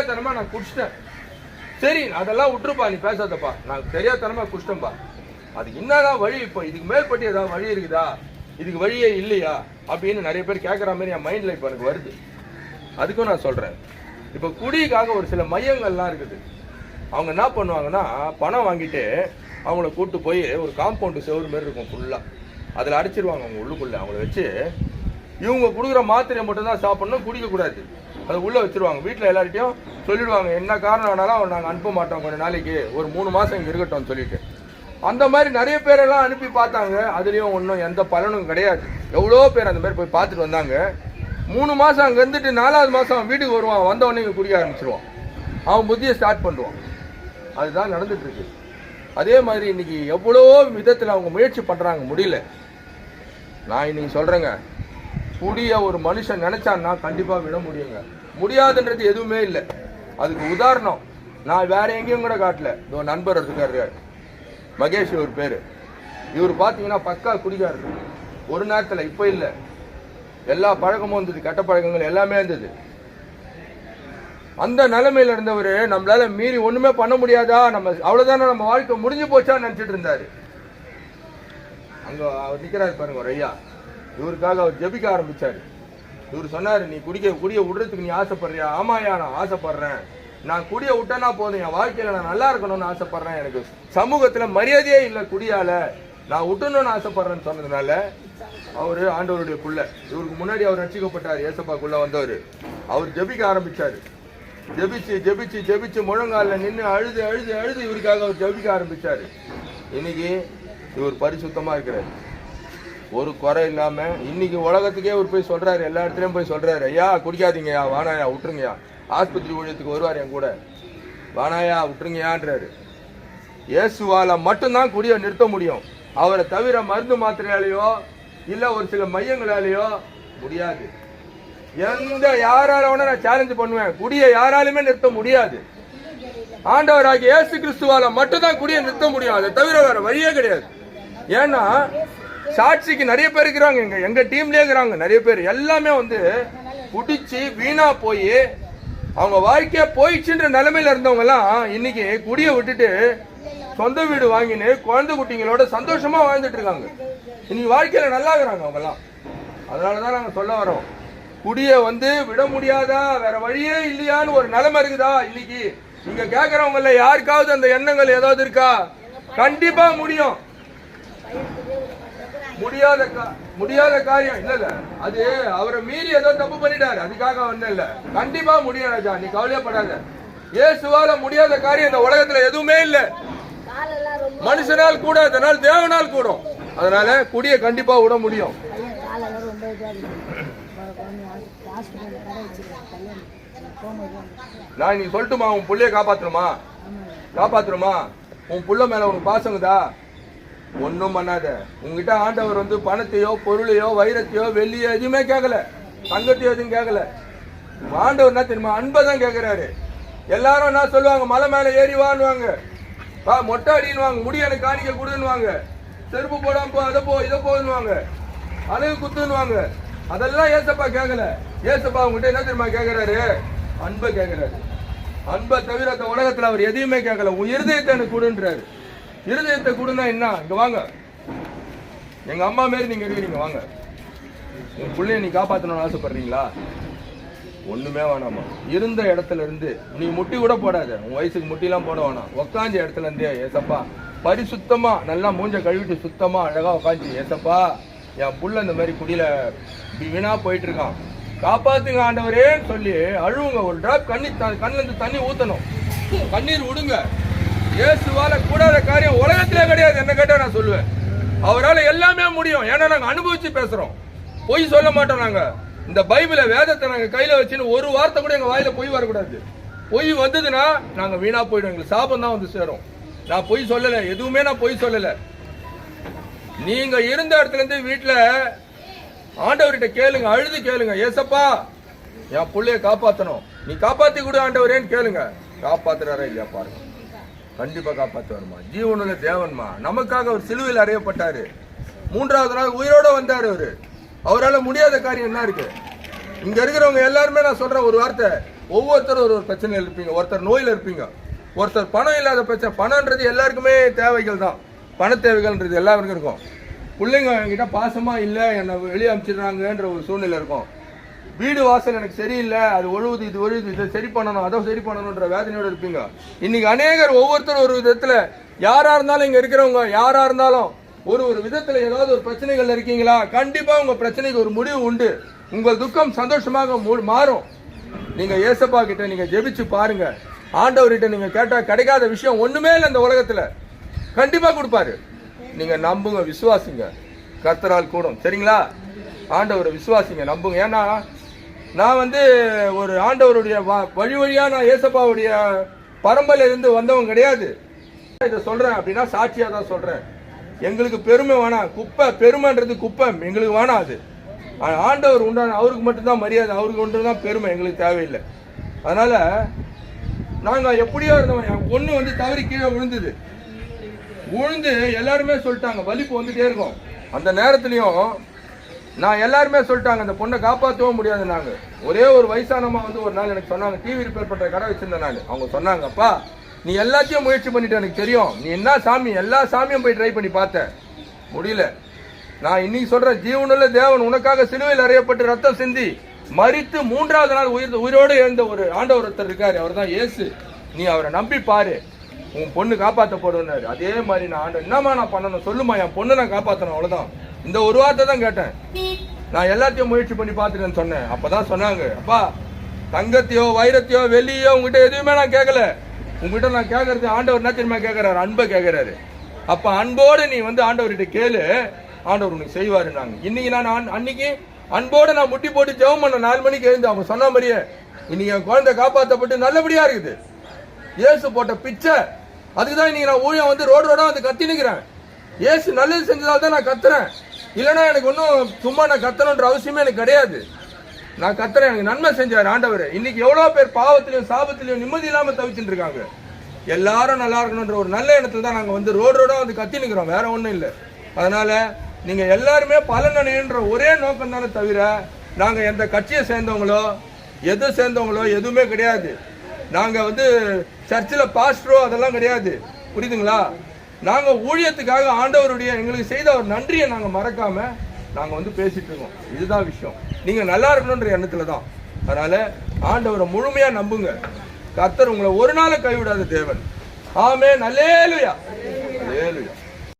தெரியாதனமா நான் குடிச்சிட்டேன். சரி அதெல்லாம் விட்டுருப்பா நீ பேசாதப்பா. நான் தெரியாதனமா குடிச்சிட்டேன்பா. அது என்னதான் வழி இப்போ? இதுக்கு மேற்பட்டு ஏதாவது வழி இருக்குதா? இதுக்கு வழியே இல்லையா? அப்படின்னு நிறைய பேர் கேட்குற மாதிரி என் மைண்ட்ல இப்போ எனக்கு வருது. அதுக்கும் நான் சொல்றேன். இப்போ குடிக்காக ஒரு சில மையங்கள்லாம் இருக்குது. அவங்க என்ன பண்ணுவாங்கன்னா பணம் வாங்கிட்டு அவங்கள கூட்டு போய் ஒரு காம்பவுண்டு செவரு மாதிரி இருக்கும் ஃபுல்லாக அதில் அடைச்சிருவாங்க அவங்க உள்ளுக்குள்ளே. அவங்கள வச்சு இவங்க கொடுக்குற மாத்திரையை மட்டும்தான் சாப்பிட்ணும் சாப்பிடணும் குடிக்கக்கூடாது. அதை உள்ளே வச்சிருவாங்க. வீட்டில் எல்லார்ட்டையும் சொல்லிடுவாங்க. என்ன காரணம் ஆனாலும் அவன் நாங்கள் அனுப்ப மாட்டோம் கொஞ்ச நாளைக்கு. ஒரு மூணு மாதம் இங்கே இருக்கட்டும் சொல்லிட்டு. அந்த மாதிரி நிறைய பேரெல்லாம் அனுப்பி பார்த்தாங்க. அதுலேயும் ஒன்றும் எந்த பலனும் கிடையாது. எவ்வளோ பேர் அந்த மாதிரி போய் பார்த்துட்டு வந்தாங்க. மூணு மாதம் அங்கே இருந்துட்டு நாலாவது மாதம் அவன் வீட்டுக்கு வருவான். வந்தவொடனே இங்கே குடிக்க ஆரம்பிச்சிருவான். அவன் புத்தியை ஸ்டார்ட் பண்ணுவான். அதுதான் நடந்துட்டுருக்கு அதே மாதிரி இன்னைக்கு எவ்வளோ விதத்தில் அவங்க முயற்சி பண்ணுறாங்க முடியல. நான் இன்னைக்கு சொல்கிறேங்க குடிய ஒரு மனுஷன் நினச்சான்னா கண்டிப்பாக விட முடியுங்க. முடியாதுன்றது எதுவுமே இல்லை. அதுக்கு உதாரணம் நான் வேற எங்கேயும் கூட காட்டல. இதோ நண்பர் இருக்காரு. மகேஷ் இவர் பேர். இவர் பார்த்தீங்கன்னா பக்கா குடிக்காரு ஒரு நேரத்தில் இப்போ இல்லை. எல்லா பழக்கமும் இருந்தது கெட்ட பழக்கங்கள் எல்லாமே இருந்தது அந்த நிலைமையில இருந்தவர் நம்மளால மீறி ஒண்ணுமே பண்ண முடியாதா? நம்ம அவ்வளவுதானே நம்ம வாழ்க்கை முடிஞ்சு போச்சான்னு நினைச்சிட்டு இருந்தாரு. அங்க அவர் நிக்கிறாரு பாருங்க ஒரு ஐயா. இவருக்காக அவர் ஜெபிக்க ஆரம்பிச்சாரு. இவர் சொன்னாரு நீ குடிக்க குடிய விடுறதுக்கு நீ ஆசைப்படுறியா? ஆமாயா நான் ஆசைப்படுறேன். நான் குடிய விட்டனா போதும். என் வாழ்க்கையில நான் நல்லா இருக்கணும்னு ஆசைப்படுறேன். எனக்கு சமூகத்துல மரியாதையே இல்லை குடியால. நான் விட்டணும்னு ஆசைப்படுறேன்னு சொன்னதுனால அவரு ஆண்டவருடைய புள்ள. இவருக்கு முன்னாடி அவர் ரட்சிக்கப்பட்டார். ஏசப்பாக்குள்ள வந்தவர். அவர் ஜெபிக்க ஆரம்பிச்சாரு. ஜெபிச்சு ஜெபிச்சு ஜெபிச்சு முழங்கால நின்று அழுது அழுது அழுது இவருக்காக அவர் ஜெபிக்க ஆரம்பிச்சாரு. இன்னைக்கு இவர் பரிசுத்தமா இருக்கிறார். ஒரு குறை இல்லாம இன்னைக்கு உலகத்துக்கே ஒரு போய் சொல்றாரு எல்லா இடத்துலயும் போய் சொல்றாரு. ஐயா குடிக்காதீங்கய்யா வானாயா விட்டுருங்கய்யா. ஆஸ்பத்திரி ஊழியத்துக்கு வருவார் என் கூட. வானாயா விட்டுருங்கயான்றாரு இயேசுவால மட்டும்தான் குடியை நிறுத்த முடியும். அவரை தவிர மருந்து மாத்திரையாலேயோ இல்ல ஒரு சில மையங்களாலேயோ முடியாது. எந்த யாரால வேணா நான் சேலஞ்சு பண்ணுவேன். குடியை யாராலுமே நிறுத்த முடியாது. ஆண்டவராகிய இயேசு கிறிஸ்துவால மட்டும்தான் குடியை நிறுத்த முடியும். அதை தவிர வேற வழியே கிடையாது. ஏன்னா சாட்சிக்கு நிறைய பேர் இருக்கிறாங்க. எங்க எங்க டீம்லயே இருக்கிறாங்க நிறைய பேர். எல்லாமே வந்து குடிச்சு வீணா போய் அவங்க வாழ்க்கையா போயிடுச்சுன்ற நிலைமையில இருந்தவங்க எல்லாம் இன்னைக்கு குடியை விட்டுட்டு சொந்த வீடு வாங்கின்னு குழந்தை குட்டிங்களோட சந்தோஷமா வாழ்ந்துட்டு இருக்காங்க. இன்னைக்கு வாழ்க்கையில நல்லா இருக்கிறாங்க அவங்க எல்லாம் அதனாலதான் நாங்க சொல்ல வரோம். குடிய வந்து விட முடியாதா? வேற வழியே இல்லையான்னு ஒரு நிலைமை இருக்குதா இன்னைக்கு? நீங்க கேக்குறவங்கல யாருக்காவது அந்த எண்ணங்கள் ஏதாவது இருக்கா? கண்டிப்பா முடியும். முடியாத கா- முடியாத காரியம் இல்ல இல்ல அது அவரை மீறி ஏதோ தப்பு பண்ணிட்டாரு. அதுக்காக ஒண்ணும் இல்ல கண்டிப்பா முடியும் ராஜா. நீ கவலையப்படாத. இயேசுவால முடியாத காரியம் இந்த உலகத்துல எதுவுமே இல்ல. மனுஷனால் கூட அதனால் தேவனால் கூடும். அதனால குடிய கண்டிப்பா விட முடியும். நான் நீ சொல்லட்டுமா? உன் புள்ளைய காப்பாத்துருமா காப்பாத்துருமா உன் புள்ள மேல உனக்கு பாசங்குதா ஒன்றும் பண்ணாத. உங்ககிட்ட ஆண்டவர் வந்து பணத்தையோ பொருளையோ வைரத்தையோ வெள்ளியோ எதுவுமே கேட்கல தங்கத்தையோ எதுவும் கேட்கல ஆண்டவர் என்ன தெரியுமா? அன்பை தான் கேட்கிறாரு எல்லாரும் என்ன சொல்லுவாங்க? மலை மேலே ஏறி வான்னுவாங்க வா மொட்டை அடின்னுவாங்க முடி எனக்கு காணிக்க கொடுன்னுவாங்க செருப்பு போடாம போ அதை போ இதை போன்னுவாங்க அழகு குத்துன்னுவாங்க அதெல்லாம் ஏசப்பா கேட்கல ஏசப்பா உங்ககிட்ட என்ன தெரியுமா கேட்கிறாரு அன்பை கேட்கிறாரு அன்பை தவிர உலகத்தில் அவர் எதையுமே கேட்கல உன் இருதயத்தை எனக்கு கொடுன்றாரு. இருதயத்தை கொடுன்னா என்ன? இங்க வாங்க. எங்க அம்மா மாரி நீங்க இருக்கிறீங்க வாங்க. உன் பிள்ளைய நீ காப்பாத்தணும்னு ஆசைப்படுறீங்களா? ஒண்ணுமே வேணாமா இருந்த இடத்துல இருந்து நீ முட்டி கூட போடாத. உன் வயசுக்கு முட்டிலாம் போட வேணாம். உக்காஞ்ச இடத்துல இருந்தே ஏசப்பா பரிசுத்தமா நல்லா மூஞ்ச கழுவிட்டு சுத்தமா அழகா உக்காந்து ஏசப்பா என் புள்ள இந்த மாதிரி குடியில வீணா போயிட்டு இருக்கான் காப்பாத்துங்க ஆண்டவரே சொல்லி அழுவுங்க. ஒரு டிராப் கண்ணி த- கண்ணுல இருந்து தண்ணி ஊத்தணும். கண்ணீர் விடுங்க. இயேசுவால கூடாத காரியம் உலகத்திலே கிடையாது என்ன கேட்டா நான் சொல்லுவேன். அவரால் எல்லாமே முடியும். ஏன்னா நாங்கள் அனுபவிச்சு பேசுறோம். பொய் சொல்ல மாட்டோம் நாங்க. இந்த பைபிளை வேதத்தை நாங்கள் கையில வச்சுன்னு ஒரு வார்த்தை கூட எங்க வாயில பொய் வரக்கூடாது. பொய் வந்ததுன்னா நாங்க வீணா போயிடும் எங்களுக்கு சாபம் தான் வந்து சேரும். நான் பொய் சொல்லல. எதுவுமே நான் பொய் சொல்லல. நீங்க இருந்த இடத்துல இருந்து ஆண்டவர்கிட்ட கேளுங்க. அழுது கேளுங்க. ஏசப்பா என் பிள்ளைய காப்பாத்தணும். நீ காப்பாத்தி கொடு ஆண்டவரேன்னு கேளுங்க. காப்பாத்துறாரா இல்லையா பாருங்க. கண்டிப்பாக காப்பாற்றுவார்மா ஜீவனுள்ள தேவன்மா. நமக்காக அவர் சிலுவையில் அறியப்பட்டார். மூன்றாவது நாள் உயிரோட வந்தார் அவர். அவரால் முடியாத காரியம் என்ன இருக்கு? இங்கே இருக்கிறவங்க எல்லாருமே நான் சொல்கிறேன் ஒரு வார்த்தை. ஒவ்வொருத்தரும் ஒரு ஒரு பிரச்சனையில் இருப்பீங்க. ஒருத்தர் நோயில் இருப்பீங்க. ஒருத்தர் பணம் இல்லாத பிரச்சனை. பணம்ன்றது எல்லாருக்குமே தேவைகள் தான். பண தேவைகள்ன்றது எல்லாருக்கும் இருக்கும். பிள்ளைங்க என்கிட்ட பாசமாக இல்லை என்னை வெளியே அனுப்பிச்சிடுறாங்கன்ற ஒரு சூழ்நிலை இருக்கும். வீடு வாசல் எனக்கு சரியில்லை அது ஒழுகுது இது ஒழுகுது இதை சரி பண்ணணும் அதை சரி பண்ணணுன்ற வேதனையோடு இருப்பீங்க. இன்னைக்கு அநேகர் ஒவ்வொருத்தரும் ஒரு விதத்தில் யாராக இருந்தாலும் இங்கே இருக்கிறவங்க யாராக இருந்தாலும் ஒரு ஒரு விதத்தில் ஏதாவது ஒரு பிரச்சனைகள் இருக்கீங்களா? கண்டிப்பாக உங்கள் பிரச்சனைக்கு ஒரு முடிவு உண்டு. உங்கள் துக்கம் சந்தோஷமாக மாறும். நீங்கள் ஏசப்பா கிட்ட நீங்கள் ஜெபிச்சு பாருங்க. ஆண்டவர்கிட்ட நீங்கள் கேட்டால் கிடைக்காத விஷயம் ஒன்றுமே இல்லை இந்த உலகத்தில். கண்டிப்பாக கொடுப்பாரு. நீங்கள் நம்புங்க விசுவாசிங்க. கத்தரால் கூடும். சரிங்களா? ஆண்டவரை விசுவாசிங்க நம்புங்க. ஏன்னா நான் வந்து ஒரு ஆண்டவருடைய வ- வழி வழியாக நான் ஏசப்பாவுடைய பரம்பரையில வந்தவன் கிடையாது. இதை சொல்கிறேன் அப்படின்னா சாட்சியாக தான் சொல்கிறேன் எங்களுக்கு பெருமை வேணாம் குப்பை பெருமைன்றது குப்பை. எங்களுக்கு வேணாம் அது. ஆண்டவர் உண்டான அவருக்கு மட்டும்தான் மரியாதை. அவருக்கு ஒன்று தான் பெருமை. எங்களுக்கு தேவையில்லை. அதனால் நாங்கள் எப்படியோ இருந்தோம். என் பொண்ணு வந்து தவறி கீழே விழுந்தது. விழுந்து எல்லாருமே சொல்லிட்டாங்க. வலிப்பு வந்துட்டே இருக்கும். அந்த நேரத்துலையும் நான் எல்லாருமே சொல்லிட்டாங்க அந்த பொண்ணை காப்பாற்றவும் முடியாது நாங்கள் ஒரே ஒரு வயசானம்மா வந்து ஒரு நாள் எனக்கு சொன்னாங்க டிவி ரிப்பேர் பண்ணுற கடை வச்சுருந்தேன் நான். அவங்க சொன்னாங்கப்பா நீ எல்லாத்தையும் முயற்சி பண்ணிட்டு எனக்கு தெரியும். நீ என்ன சாமி எல்லா சாமியும் போய் ட்ரை பண்ணி பார்த்தேன் முடியல. நான் இன்னைக்கு சொல்கிறேன் ஜீவனில் தேவன் உனக்காக சிலுவையில் அறையப்பட்டு ரத்தம் சிந்தி மறித்து மூன்றாவது நாள் உயிர் உயிரோடு எழுந்த ஒரு ஆண்டவர் ஒருத்தர் இருக்காரு. அவர் தான் ஏசு நீ அவரை நம்பி பாரு. உன் பொண்ணு காப்பாற்றப்படுனாரு அதே மாதிரி நான் ஆண்டவர் என்னம்மா நான் பண்ணணும்? சொல்லுமா என் பொண்ணை நான் காப்பாற்றணும் அவ்வளோதான் இந்த ஒரு வார்த்தை தான் கேட்டேன். நான் எல்லாத்தையும் முயற்சி பண்ணி பார்த்துட்டேன்னு சொன்னேன். அப்பதான் சொன்னாங்க அப்பா தங்கத்தையோ வைரத்தையோ வெள்ளியோ உங்ககிட்ட எதுவுமே நான் கேட்கல உங்ககிட்ட நான் கேட்கறது ஆண்டவர் என்ன தெரியுமா கேட்கறாரு அன்பை கேட்கறாரு அப்ப அன்போடு நீ வந்து ஆண்டவர்கிட்ட கேளு. ஆண்டவர் உனக்கு செய்வாரு நாங்க இன்னைக்கு நான் அன்- அன்னைக்கு அன்போடு நான் முட்டி போட்டு ஜெபம் பண்ண நாலு மணிக்கு எழுந்து அவங்க சொன்ன மாதிரியே இன்னைக்கு என் குழந்தை காப்பாற்றப்பட்டு நல்லபடியா இருக்குது. இயேசு போட்ட பிச்சை அதுக்கு தான் இன்னைக்கு நான் ஊழியம் வந்து ரோடு ரோடா வந்து கத்தி இயேசு நல்லது செஞ்சதால் தான் நான் கத்துறேன். இல்லைன்னா எனக்கு ஒன்றும் சும்மா நான் கத்தணுன்ற அவசியமே எனக்கு கிடையாது. நான் கத்துறேன். எனக்கு நன்மை செஞ்சார் ஆண்டவர். இன்னைக்கு எவ்வளோ பேர் பாவத்திலையும் சாபத்திலையும் நிம்மதி இல்லாமல் தவிச்சுட்டு இருக்காங்க. எல்லாரும் நல்லா இருக்கணுன்ற ஒரு நல்ல இடத்துல தான் நாங்கள் வந்து ரோடு ரோடாக வந்து கத்தி நிற்கிறோம் வேற ஒன்றும் இல்லை. அதனால நீங்கள் எல்லாருமே பலன் அடையன்ற ஒரே நோக்கம் தானே தவிர நாங்கள் எந்த கட்சியை சேர்ந்தவங்களோ எது சேர்ந்தவங்களோ எதுவுமே கிடையாது. நாங்கள் வந்து சர்ச்சில் பாஸ்டரோ அதெல்லாம் கிடையாது. புரியுதுங்களா? நாங்கள் ஊழியத்துக்காக ஆண்டவருடைய எங்களுக்கு செய்த ஒரு நன்றியை நாங்கள் மறக்காம நாங்கள் வந்து பேசிட்டு இருக்கோம். இதுதான் விஷயம். நீங்கள் நல்லா இருக்கணுன்ற எண்ணத்துல தான். அதனால ஆண்டவரை முழுமையாக நம்புங்க. கர்த்தர் உங்களை ஒரு நாள் கைவிடாத தேவன். ஆமே நல்லேலுயா நல்லேலுயா